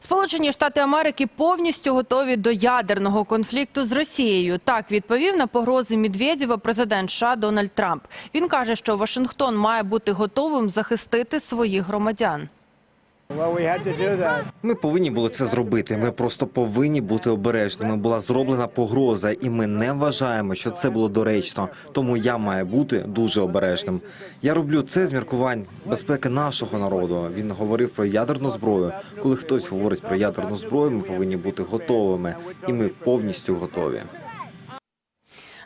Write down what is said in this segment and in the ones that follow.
Сполучені Штати Америки повністю готові до ядерного конфлікту з Росією. Так відповів на погрози Медведєва президент США Дональд Трамп. Він каже, що Вашингтон має бути готовим захистити своїх громадян. Ми повинні були це зробити. Ми просто повинні бути обережними. Була зроблена погроза, і ми не вважаємо, що це було доречно. Тому я маю бути дуже обережним. Я роблю це з міркувань безпеки нашого народу. Він говорив про ядерну зброю. Коли хтось говорить про ядерну зброю, ми повинні бути готовими, і ми повністю готові.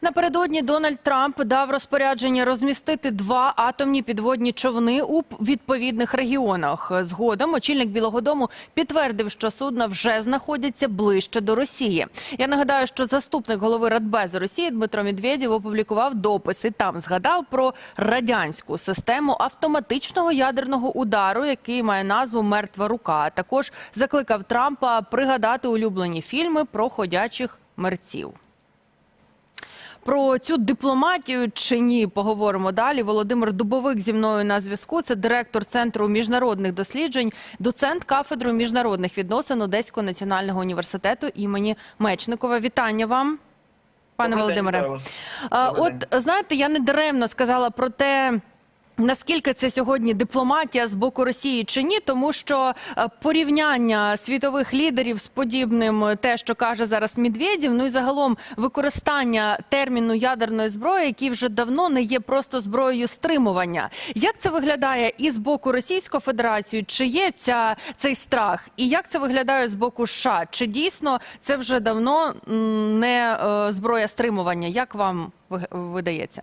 Напередодні Дональд Трамп дав розпорядження розмістити два атомні підводні човни у відповідних регіонах. Згодом очільник Білого Дому підтвердив, що судна вже знаходяться ближче до Росії. Я нагадаю, що заступник голови Радбезу Росії Дмитро Медведєв опублікував допис і там згадав про радянську систему автоматичного ядерного удару, який має назву Мертва рука. Також закликав Трампа пригадати улюблені фільми про ходячих мерців. Про цю дипломатію чи ні поговоримо далі. Володимир Дубовик зі мною на зв'язку. Це директор центру міжнародних досліджень, доцент кафедри міжнародних відносин Одеського національного університету імені Мечникова. Вітання вам, пане Володимире. От знаєте, я не даремно сказала про те. Наскільки це сьогодні дипломатія з боку Росії чи ні, тому що е, порівняння світових лідерів з подібним е, те, що каже зараз Медведєв, ну і загалом використання терміну ядерної зброї, який вже давно не є просто зброєю стримування. Як це виглядає і з боку Російської Федерації? Чи є ця цей страх? І як це виглядає з боку США? Чи дійсно це вже давно не е, зброя стримування? Як вам ви- видається?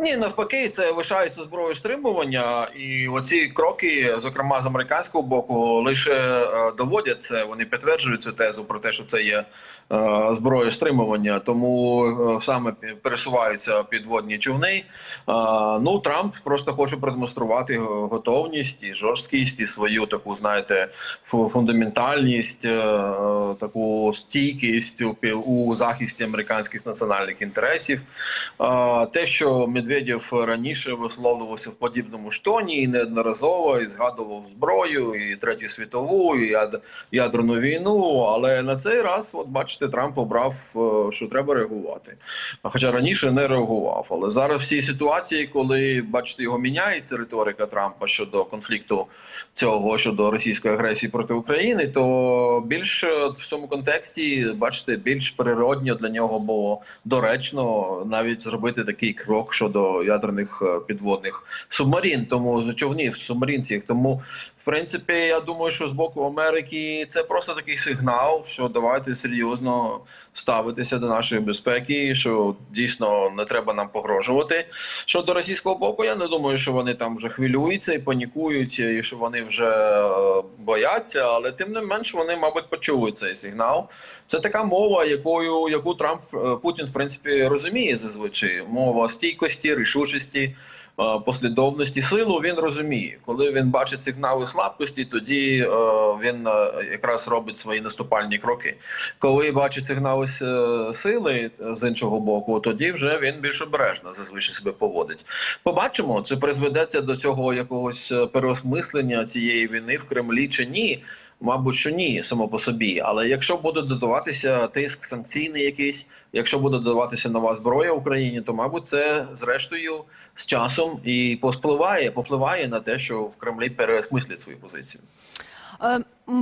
Ні, навпаки, це лишається зброєю стримування, і оці кроки, зокрема з американського боку, лише е, доводять це. Вони підтверджують цю тезу про те, що це є е, зброєю стримування. Тому е, саме пересуваються підводні човни. Е, ну Трамп просто хоче продемонструвати готовність і жорсткість, і свою таку, знаєте, фундаментальність, таку стійкість у, захисті американських національних інтересів. Те, що Медведєв раніше висловлювався в подібному ж тоні і неодноразово і згадував зброю, і третю світову, і ядерну війну. Але на цей раз, от бачите, Трамп обрав, е, що треба реагувати. Хоча раніше не реагував. Але зараз в цій ситуації, коли бачите, його міняється риторика Трампа щодо конфлікту цього щодо російської агресії проти України, то більш е, в цьому контексті, бачите, більш природньо для нього було доречно навіть зробити такий крок щодо ядерних е, підводних субмарин, тому човнів субмаринців. Тому, принципі, я думаю, що з боку Америки це просто такий сигнал, що давайте серйозно ставитися до нашої безпеки, що дійсно не треба нам погрожувати. Щодо російського боку, я не думаю, що вони там вже хвилюються і панікують, і що вони вже е, бояться, але тим не менш вони, мабуть, почули цей сигнал. Це така мова, якою яку Трамп е, Путін в принципі розуміє зазвичай. Мова стійкості, рішучості. Е, Послідовності силу він розуміє, коли він бачить сигнали слабкості, тоді е, він е, якраз робить свої наступальні кроки. Коли бачить сигнали сили з іншого боку, тоді вже він більш обережно зазвичай себе поводить. Побачимо, чи призведеться до цього якогось переосмислення цієї війни в Кремлі чи ні. Мабуть, що ні, само по собі. Але якщо буде додаватися тиск санкційний якийсь, якщо буде додаватися нова зброя Україні, то мабуть це зрештою з часом і повпливає, повпливає на те, що в Кремлі переосмислять свою позицію.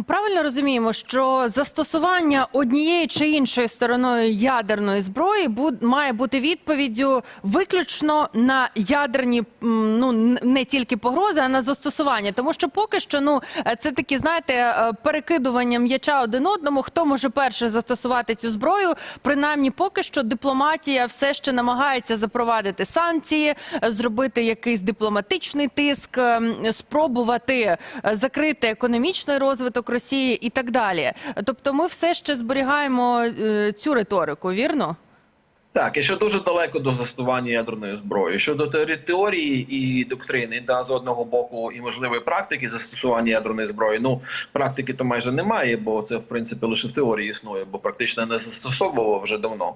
Правильно розуміємо, що застосування однієї чи іншої стороною ядерної зброї має бути відповіддю виключно на ядерні, ну не тільки погрози, а на застосування. Тому що поки що, ну е, це такі, знаєте, е, перекидування м'яча один одному. Хто може перше застосувати цю зброю? Принаймні, поки що дипломатія все ще намагається запровадити санкції, зробити якийсь дипломатичний тиск, е, спробувати е, закрити економічний розвиток Росії і так далі. Тобто, ми все ще зберігаємо е, цю риторику, вірно? Так, і ще дуже далеко до застосування ядерної зброї. Щодо території і доктрини, да, з одного боку, і можливої практики застосування ядерної зброї. Ну, практики то майже немає, бо це в принципі лише в теорії існує, бо практично не застосовував вже давно.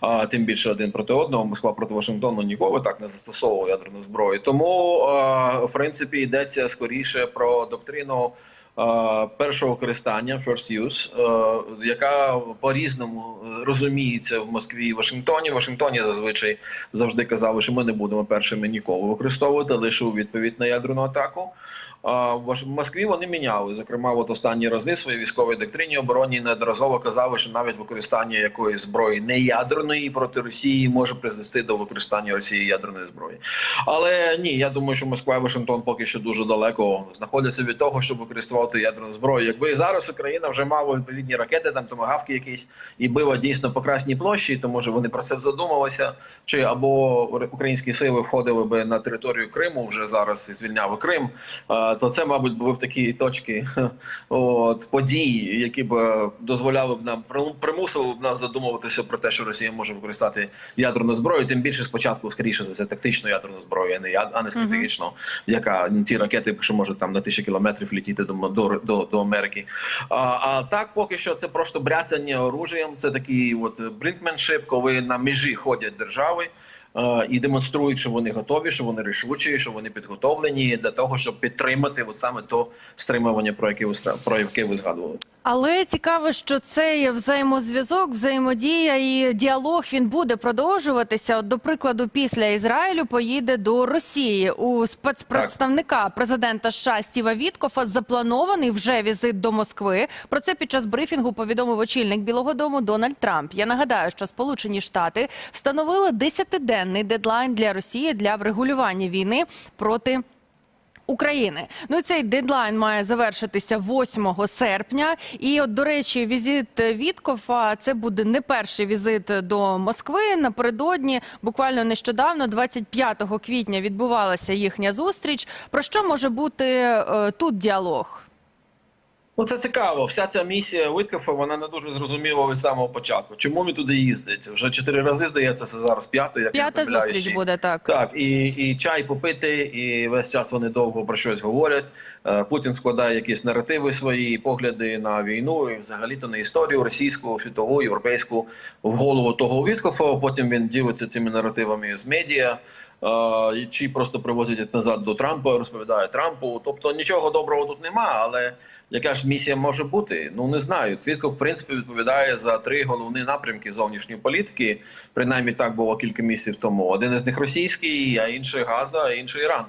А тим більше один проти одного, Москва проти Вашингтону ніколи так не застосовував ядерну зброю. Тому, а, в принципі, йдеться скоріше про доктрину. Е, першого користання first use, е, яка по-різному е, розуміється в Москві і Вашингтоні. В Вашингтоні зазвичай завжди казали, що ми не будемо першими ніколи використовувати лише у відповідь на ядерну атаку. В Москві вони міняли. Зокрема, от останні рази в своїй військовій доктрині обороні неодноразово казали, що навіть використання якоїсь зброї неядерної проти Росії може призвести до використання Росії ядерної зброї. Але ні, я думаю, що Москва і Вашингтон поки що дуже далеко знаходяться від того, щоб використовувати ядерну зброю. Якби зараз Україна вже мала відповідні ракети, там томагавки якісь і била дійсно по красній площі, то може вони про це б задумалися. Чи або українські сили входили би на територію Криму вже зараз і звільняли Крим. То це, мабуть, були б такі точки от, події, які б е, дозволяли б нам примусили б нас задумуватися про те, що Росія може використати ядерну зброю. Тим більше спочатку, скоріше за все, тактичну ядерну зброю, а не яд- а не стратегічну, яка ну, ті ракети, що може там на тисячі кілометрів літіти до, до, до, до Америки. А, а так, поки що, це просто бряцання оружієм. Це такий от брінкменшип, коли на межі ходять держави. Е, І демонструють, що вони готові, що вони рішучі, що вони підготовлені для того, щоб підтримати от саме то стримування, про яке ви про яке ви згадували. Але цікаво, що цей взаємозв'язок, взаємодія і діалог він буде продовжуватися. От, до прикладу, після Ізраїлю поїде до Росії у спецпредставника президента США Стіва Віткофа. Запланований вже візит до Москви. Про це під час брифінгу повідомив очільник Білого Дому Дональд Трамп. Я нагадаю, що Сполучені Штати встановили 10-денний дедлайн для Росії для врегулювання війни проти. України. Ну і цей дедлайн має завершитися 8 серпня. І от, до речі, візит Віткофа це буде не перший візит до Москви. Напередодні, буквально нещодавно, 25 квітня, відбувалася їхня зустріч. Про що може бути е, тут діалог? Ну, це цікаво. Вся ця місія Виткофа, вона не дуже зрозуміла від самого початку. Чому він туди їздить? Вже чотири рази здається, це зараз п'ятий. як П'ята зустріч буде так. Так, і, і чай попити, і весь час вони довго про щось говорять. Е, Путін складає якісь наративи свої погляди на війну і взагалі-то на історію російську, світову, європейську в голову того Віткофа. Потім він ділиться цими наративами з медіа. е, Чи просто привозять назад до Трампа, розповідає Трампу. Тобто нічого доброго тут нема, але яка ж місія може бути? Ну не знаю. Твітков, в принципі, відповідає за три головні напрямки зовнішньої політики. Принаймні так було кілька місяців тому. Один із них російський, а інший Газа, а інший Іран.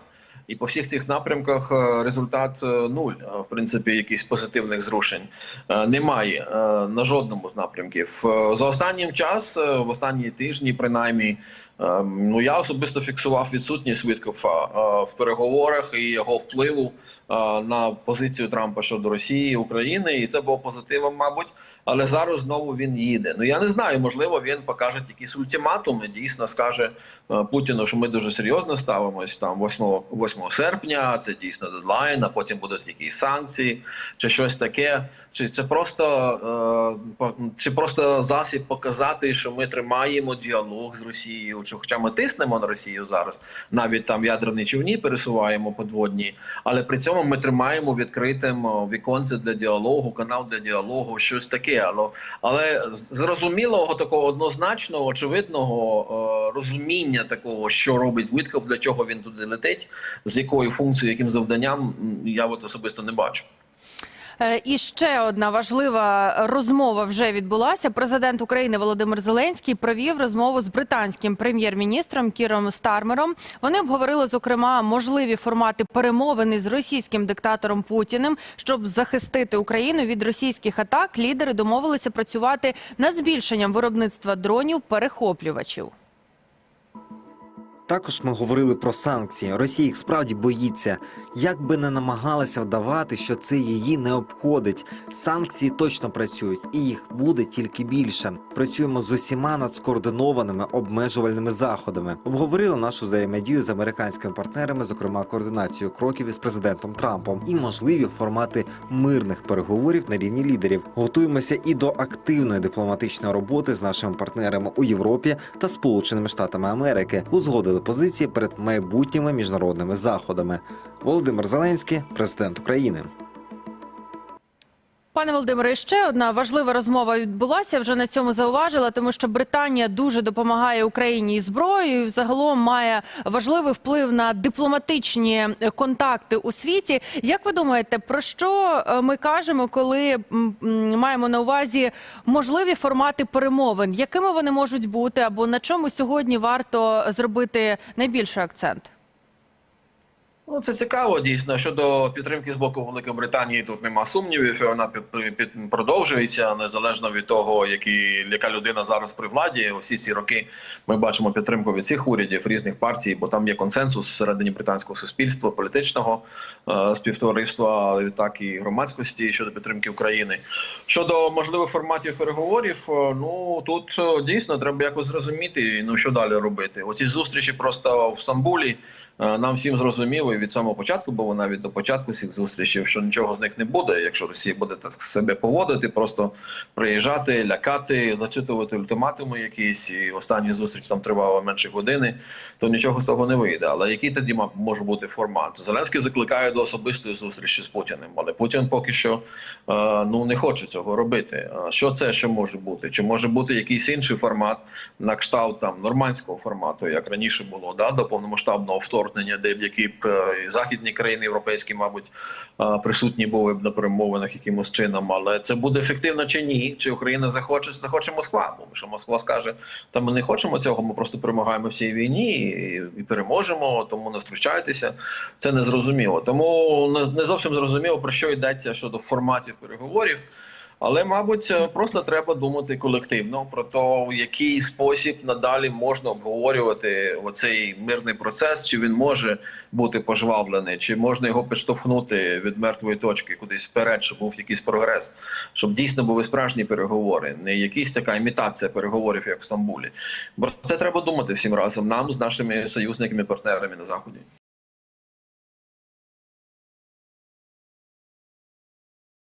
І по всіх цих напрямках е, результат е, нуль. Е, В принципі, якихось позитивних зрушень немає на жодному з напрямків. За останнім час, в останні тижні, принаймні, ну я особисто фіксував відсутність Віткофа е, в переговорах і його впливу е, на позицію Трампа щодо Росії і України, і це було позитивом, мабуть. Але зараз знову він їде. Ну я не знаю, можливо, він покаже якісь ультиматуми. Дійсно скаже е, Путіну, що ми дуже серйозно ставимось там 8, 8 серпня. Це дійсно дедлайн, а потім будуть якісь санкції чи щось таке. Чи це просто е, чи просто засіб показати, що ми тримаємо діалог з Росією? Що, хоча ми тиснемо на Росію зараз, навіть там ядерні човні пересуваємо подводні, але при цьому ми тримаємо відкритим віконце для діалогу, канал для діалогу, щось таке. Але, але зрозумілого такого однозначного, очевидного е, розуміння такого, що робить Витков, для чого він туди летить, з якою функцією, яким завданням, я от особисто не бачу. Е, І ще одна важлива розмова вже відбулася. Президент України Володимир Зеленський провів розмову з британським прем'єр-міністром Кіром Стармером. Вони обговорили зокрема можливі формати перемовини з російським диктатором Путіним, щоб захистити Україну від російських атак. Лідери домовилися працювати над збільшенням виробництва дронів перехоплювачів. Також ми говорили про санкції. Росія їх справді боїться. Як би не намагалася вдавати, що це її не обходить. Санкції точно працюють, і їх буде тільки більше. Працюємо з усіма над скоординованими обмежувальними заходами. Обговорили нашу взаємодію з американськими партнерами, зокрема координацію кроків із президентом Трампом, і можливі формати мирних переговорів на рівні лідерів. Готуємося і до активної дипломатичної роботи з нашими партнерами у Європі та Сполученими Штатами Америки. Узгодили позиції перед майбутніми міжнародними заходами. Володимир Зеленський, президент України. Пане Володимире, ще одна важлива розмова відбулася. Вже на цьому зауважила, тому що Британія дуже допомагає Україні зброєю. і Загалом має важливий вплив на дипломатичні контакти у світі. Як ви думаєте, про що е, ми кажемо, коли маємо на увазі можливі формати перемовин? Якими вони можуть бути, або на чому сьогодні варто зробити найбільший акцент? Ну, це цікаво дійсно. Щодо підтримки з боку Великої Британії, тут нема сумнівів. Вона під, під, продовжується незалежно від того, які, яка людина зараз при владі. Усі ці роки ми бачимо підтримку від цих урядів різних партій, бо там є консенсус всередині британського суспільства, політичного е, співтовариства, так і громадськості щодо підтримки України. Щодо можливих форматів переговорів, е, ну тут е, дійсно треба якось зрозуміти, ну що далі робити. Оці зустрічі просто в Стамбулі. Е, Нам всім зрозуміло і від самого початку, бо навіть до початку всіх зустрічей, що нічого з них не буде, якщо Росія буде так себе поводити, просто приїжджати, лякати, зачитувати ультиматуми якісь. І остання зустріч там тривала менше години, то нічого з того не вийде. Але який тоді може бути формат? Зеленський закликає до особистої зустрічі з Путіним, але Путін поки що е, ну не хоче цього робити. Що це ще може бути? Чи може бути якийсь інший формат на кшталт там нормандського формату, як раніше було, да, до повномасштабного вторгнення, де б які б е, і західні країни європейські, мабуть, е, присутні були б на перемовинах якимось чином. Але це буде ефективно чи ні? Чи Україна захоче, захоче Москва? Бо що Москва скаже, та ми не хочемо цього, ми просто перемагаємо в цій війні і, і переможемо, тому не втручайтеся. Це не зрозуміло. Тому не зовсім зрозуміло про що йдеться щодо форматів переговорів. Але, мабуть, е, просто треба думати колективно про те, в який спосіб надалі можна обговорювати оцей мирний процес, чи він може бути пожвавлений, чи можна його підштовхнути від мертвої точки кудись вперед, щоб був якийсь прогрес, щоб дійсно були справжні переговори, не якісь така імітація переговорів, як в Стамбулі. Бо це треба думати всім разом нам з нашими союзниками, партнерами на заході.